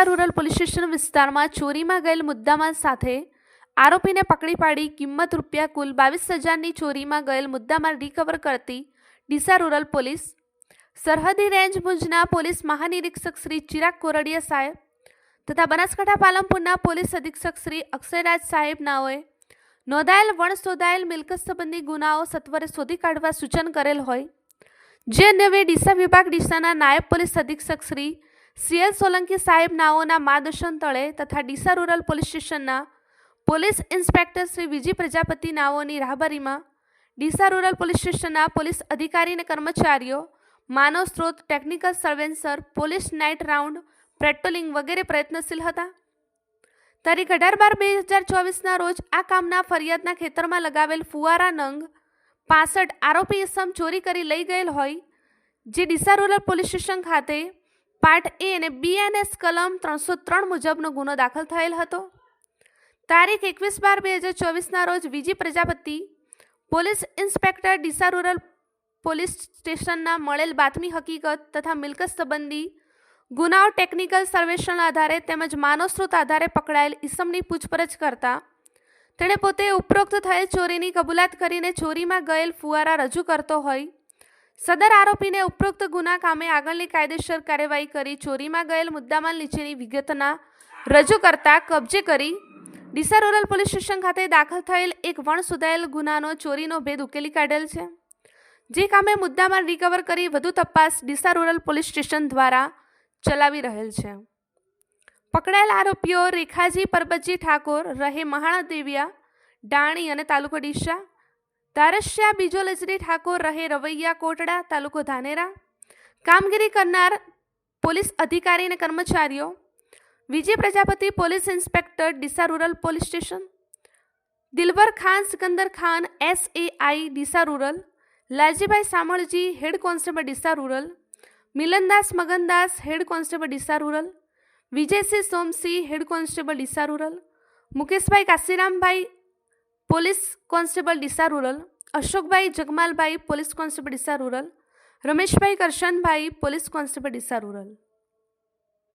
Deesa rural police station વિસ્તારમાં ચોરીમાં ગયેલ મુદ્દામાલ સાથે આરોપીને પકડી પાડી કિંમત રૂપિયા કુલ બાવીસ હજારની ચોરીમાં ગયેલ મુદ્દામાલ રિકવર કરતી ડીસા રૂરલ પોલીસ. સરહદી રેન્જ ભુજના પોલીસ મહાનિરીક્ષક શ્રી ચિરાગ કોરડિયા સાહેબ તથા બનાસકાંઠા પાલનપુરના પોલીસ અધિક્ષક શ્રી અક્ષયરાજ સાહેબ નાઓએ નોંધાયેલ વણ શોધાયેલ મિલકત સંબંધી ગુનાઓ સત્વરે શોધી કાઢવા સૂચન કરેલ હોય. જે અન્વયે ડીસા વિભાગ ડીસાના નાયબ પોલીસ અધિક્ષક શ્રી સીએલ સોલંકી સાહેબ નાઓના માર્ગદર્શન તળે તથા ડીસા રૂરલ પોલીસ સ્ટેશનના પોલીસ ઇન્સ્પેક્ટર શ્રી વિજી પ્રજાપતિ નાઓની રાહબરીમાં ડીસા રૂરલ પોલીસ સ્ટેશનના પોલીસ અધિકારી અને કર્મચારીઓ, માનવ સ્ત્રોત, technical surveillance, police night round, patrolling વગેરે પ્રયત્નશીલ હતા. તારીખ અઢાર બાર બે હજાર ચોવીસના રોજ આ કામના ફરિયાદના ખેતરમાં લગાવેલ ફુવારા નંગ પાસઠ આરોપી ઇસમ ચોરી કરી લઈ ગયેલ હોય, જે ડીસા રૂરલ પોલીસ સ્ટેશન ખાતે પાર્ટ એ અને બીએનએસ કલમ ત્રણસો ત્રણ મુજબનો ગુનો દાખલ થયેલ હતો. તારીખ એકવીસ બાર બે હજાર ચોવીસના રોજ Viji Prajapati, police inspector Deesa rural police સ્ટેશનના મળેલ બાતમી હકીકત તથા મિલકત સંબંધી ગુનાઓ ટેકનિકલ સર્વેક્ષણ આધારે તેમજ માનવ સ્ત્રોત આધારે પકડાયેલ ઈસમની પૂછપરછ કરતા તેણે પોતે ઉપરોક્ત થયેલ ચોરીની કબૂલાત કરીને ચોરીમાં ગયેલ ફુવારા રજૂ કરતો હોય સદર આરોપીને ઉપરોક્ત ગુના કામે આગળની કાયદેસર કાર્યવાહી કરી ચોરીમાં ગયેલ મુદ્દામાલ નીચેની વિગતના રજૂ કરતા કબજે કરી ડીસા રૂરલ પોલીસ સ્ટેશન ખાતે દાખલ થયેલ એક વણ સુધાયેલ ગુનાનો ચોરીનો ભેદ ઉકેલી કાઢેલ છે. જે કામે મુદ્દામાલ રિકવર કરી વધુ તપાસ ડીસા રૂરલ પોલીસ સ્ટેશન દ્વારા ચલાવી રહેલ છે. પકડાયેલ આરોપીઓ રેખાજી પરબતજી ઠાકોર, રહે મહાણા દેવિયા, ડાણી અને તાલુકો ડીસા દારસ્યા બીજો લજરી ઠાકોર રહે રવૈયા કોટડા, તાલુકો ધાનેરા. કામગીરી કરનાર પોલીસ અધિકારી અને કર્મચારીઓ. Vijay Prajapati police inspector, Deesa rural police station. Dilbar Khan, Sikandar Khan S A I Deesa rural. Laljibhai Samalji, head constable, Deesa rural. Milandas Magandas, head constable, Deesa rural. Vijaysinh Somsinh head constable, Deesa rural. Mukeshbhai Kashirambhai police constable Deesa rural, Ashokbhai Jagmalbhai police constable Deesa rural, Rameshbhai Karshanbhai police constable Deesa rural.